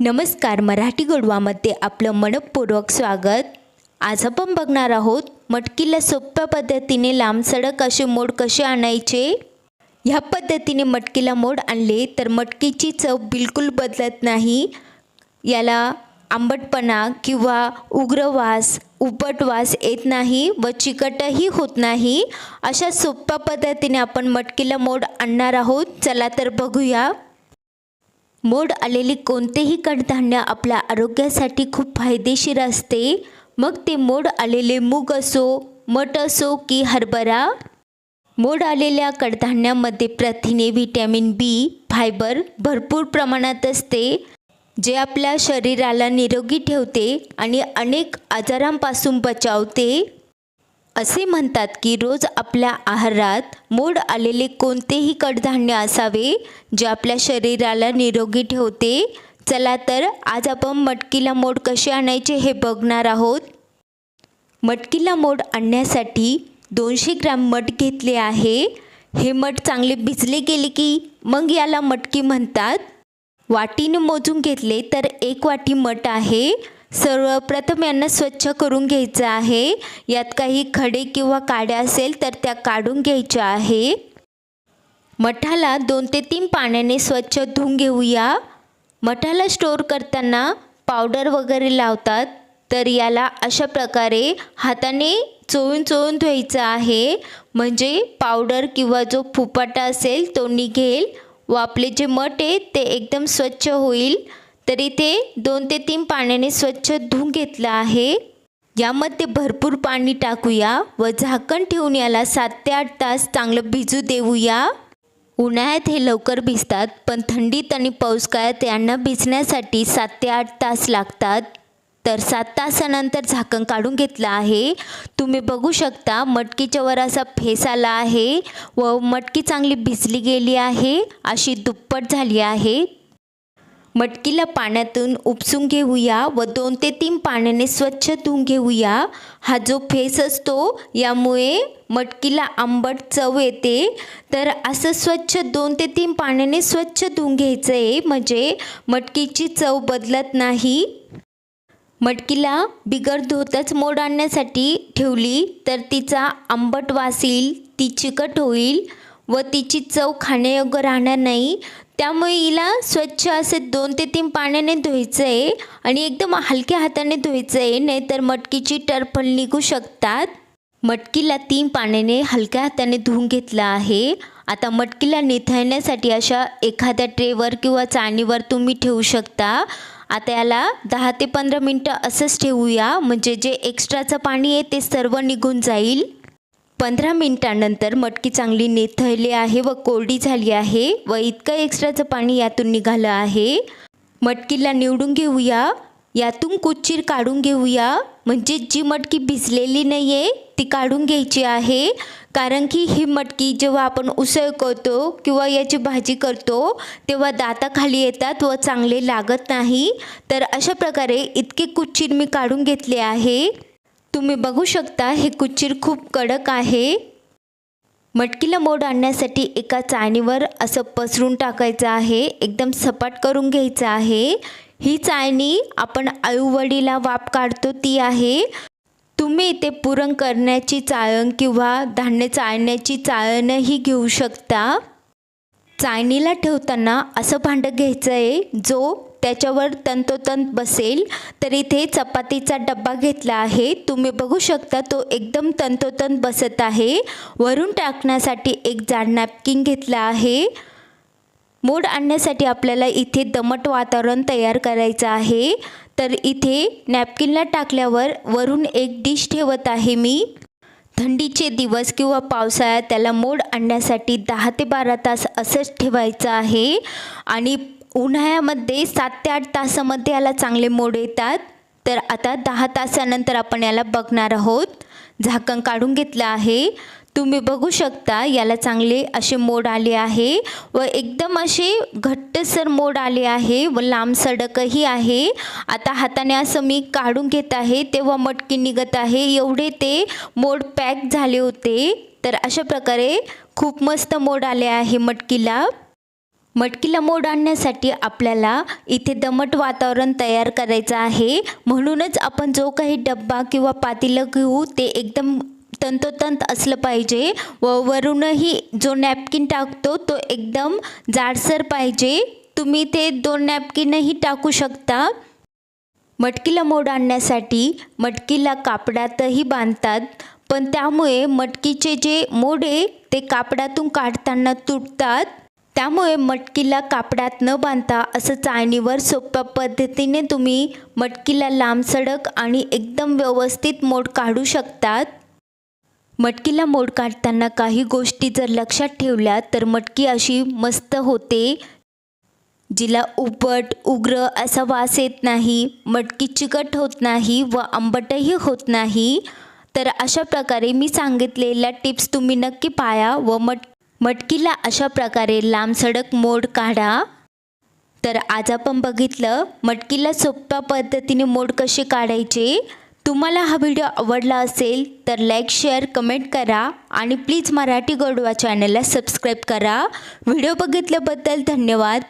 नमस्कार मराठी गोडवामध्ये आपलं मनपूर्वक स्वागत. आज आपण बघणार आहोत मटकीला सोप्या पद्धतीने लांब सडक असे मोड कसे आणायचे? ह्या पद्धतीने मटकीला मोड आणले तर मटकीची चव बिलकुल बदलत नाही. याला आंबटपणा किंवा उग्र वास उबट वास येत नाही व चिकटही होत नाही. अशा सोप्या पद्धतीने आपण मटकीला मोड आणणार आहोत. चला तर बघूया. मोड आलेली कोणतेही कडधान्य आपल्या आरोग्यासाठी खूप फायदेशीर असते. मग ते मोड आलेले मूग असो मठ असो की हरभरा? मोड आलेल्या कडधान्यामध्ये प्रथिने व्हिटॅमिन बी फायबर भरपूर प्रमाणात असते जे आपल्या शरीराला निरोगी ठेवते आणि अनेक आजारांपासून बचावते. असे म्हणतात की रोज आपल्या आहारात मोड आलेले कोणतेही कडधान्य असावे जे आपल्या शरीराला निरोगी ठेवते. चला तर आज आपण मटकीला मोड कसे आणायचे हे बघणार आहोत. मटकीला मोड आणण्यासाठी दोनशे ग्राम मठ घेतले आहे. हे मठ चांगले भिजले गेले की मग याला मटकी म्हणतात. वाटीने मोजून घेतले तर एक वाटी मठ आहे. सर्वप्रथम यांना स्वच्छ करून घ्यायचं आहे. यात काही खडे किंवा काड्या असेल तर त्या काढून घ्यायच्या आहे. मठाला दोन ते तीन पाण्याने स्वच्छ धुवून घेऊया. मठाला स्टोअर करताना पावडर वगैरे लावतात तर याला अशा प्रकारे हाताने चोळून चोळून धुवायचं आहे. म्हणजे पावडर किंवा जो फुपाटा असेल तो निघेल व आपले जे मठ आहे ते एकदम स्वच्छ होईल. तर इथे दोन ते तीन पाण्याने स्वच्छ धुवून घेतलं आहे. यामध्ये भरपूर पाणी टाकूया. व झाकण ठेवून याला सात ते आठ तास चांगलं भिजू देऊया. उन्हाळ्यात हे लवकर भिजतात पण थंडीत आणि पावसाळ्यात यांना भिजण्यासाठी सात ते आठ तास लागतात. तर सात तासानंतर झाकण काढून घेतलं आहे. तुम्ही बघू शकता मटकीच्या वर असा फेस आला आहे. व मटकी चांगली भिजली गेली आहे. अशी दुप्पट झाली आहे. मटकीला पाण्यातून उपसून घेऊया व दोन ते तीन पाण्याने स्वच्छ धुवून घेऊया. हा जो फेस असतो यामुळे मटकीला आंबट चव येते. तर असं स्वच्छ दोन ते तीन पाण्याने स्वच्छ धुवून घ्यायचं आहे म्हणजे मटकीची चव बदलत नाही. मटकीला बिगर धुतच मोड आणण्यासाठी ठेवली तर तिचा आंबट वास येईल ती चिकट होईल व तिची चव खाण्यायोग्य राहणार नाही. त्यामुळे हिला स्वच्छ असे दोन ते तीन पाण्याने धुवायचं आहे आणि एकदम हलक्या हाताने धुवायचं आहे नाहीतर मटकीची टरफल निघू शकतात. मटकीला तीन पाण्याने हलक्या हाताने धुवून घेतलं आहे. आता मटकीला निथळण्यासाठी अशा एखाद्या ट्रेवर किंवा चाळणीवर तुम्ही ठेवू शकता. आता याला दहा ते पंधरा मिनटं असंच ठेवूया म्हणजे जे एक्स्ट्राचं पाणी आहे ते सर्व निघून जाईल. पंधरा मिनिटानंतर मटकी चांगली नेथळली आहे व कोरडी झाली आहे व इतकं एक्स्ट्राचं पाणी यातून निघालं आहे. मटकीला निवडून घेऊया. यातून कुच्चीर काढून घेऊया. म्हणजे जी मटकी भिजलेली नाही आहे ती काढून घ्यायची आहे. कारण की ही मटकी जेव्हा आपण उसळ करतो किंवा याची भाजी करतो तेव्हा दाताखाली येतात व चांगले लागत नाही. तर अशा प्रकारे इतके कुच्चीर मी काढून घेतले आहे. तुम्ही बघू शकता हे कुच्चीर खूप कडक आहे. मटकीला मोड आणण्यासाठी एका चाळणीवर असं पसरून टाकायचं आहे. एकदम सपाट करून घ्यायचं आहे. ही चाळणी आपण आळूवडीला वाप काढतो ती आहे. तुम्ही इथे पुरण करण्याची चाळण किंवा धान्य चाळण्याची चाळणही घेऊ शकता. चाळणीला ठेवताना असं भांडं घ्यायचं आहे जो त्याच्यावर तंतोतंत बसेल. तर इथे चपातीचा डब्बा घेतला आहे. तुम्ही बघू शकता तो एकदम तंतोतंत बसत आहे. वरून टाकण्यासाठी एक जाड नॅपकिन घेतला आहे. मोड आणण्यासाठी आपल्याला इथे दमट वातावरण तयार करायचं आहे. तर इथे नॅपकिनला टाकल्यावर वरून एक डिश ठेवत आहे मी. थंडीचे दिवस किंवा पावसाळ्यात त्याला मोड आणण्यासाठी दहा ते बारा तास असंच ठेवायचं आहे. आणि उन्हाळ्यामध्ये सात ते आठ तासामध्ये याला चांगले मोड येतात. तर आता दहा तासानंतर आपण याला बघणार आहोत. झाकण काढून घेतलं आहे. तुम्ही बघू शकता याला चांगले असे मोड आले आहे व एकदम असे घट्टसर मोड आले आहे व लांब सडकही आहे. आता हाताने असं मी काढून घेत आहे. तेव्हा मटकी निघत आहे. एवढे ते मोड पॅक झाले होते. तर अशा प्रकारे खूप मस्त मोड आले आहे मटकीला. मटकीला मोड आणण्यासाठी आपल्याला इथे दमट वातावरण तयार करायचं आहे. म्हणूनच आपण जो काही डब्बा किंवा पातेलं घेऊ ते एकदम तंतोतंत असलं पाहिजे व वरूनही जो नॅपकिन टाकतो तो एकदम जाडसर पाहिजे. तुम्ही ते दोन नॅपकिनही टाकू शकता. मटकीला मोड आणण्यासाठी मटकीला कापडातही बांधतात पण त्यामुळे मटकीचे जे मोड आहे ते कापडातून काढताना तुटतात. त्यामुळे मटकीला कापडात न बांधता असं चाळणीवर सोप्या पद्धतीने तुम्ही मटकीला लांबसडक आणि एकदम व्यवस्थित मोड काढू शकतात. मटकीला मोड काढताना काही गोष्टी जर लक्षात ठेवल्या तर मटकी अशी मस्त होते जिला उपट उग्र असा वास येत नाही मटकी चिकट होत नाही व आंबटही होत नाही. तर अशा प्रकारे मी सांगितलेल्या टिप्स तुम्ही नक्की पाया व मट मटकीला अशा प्रकारे लांबसडक मोड काढा. तर आज आपण बघितलं मटकीला सोप्या पद्धतीने मोड कसे काढायचे. तुम्हाला हा व्हिडिओ आवडला असेल तर लाईक शेअर कमेंट करा आणि प्लीज मराठी गोडवा चॅनलला सबस्क्राईब करा. व्हिडिओ बघितल्याबद्दल धन्यवाद.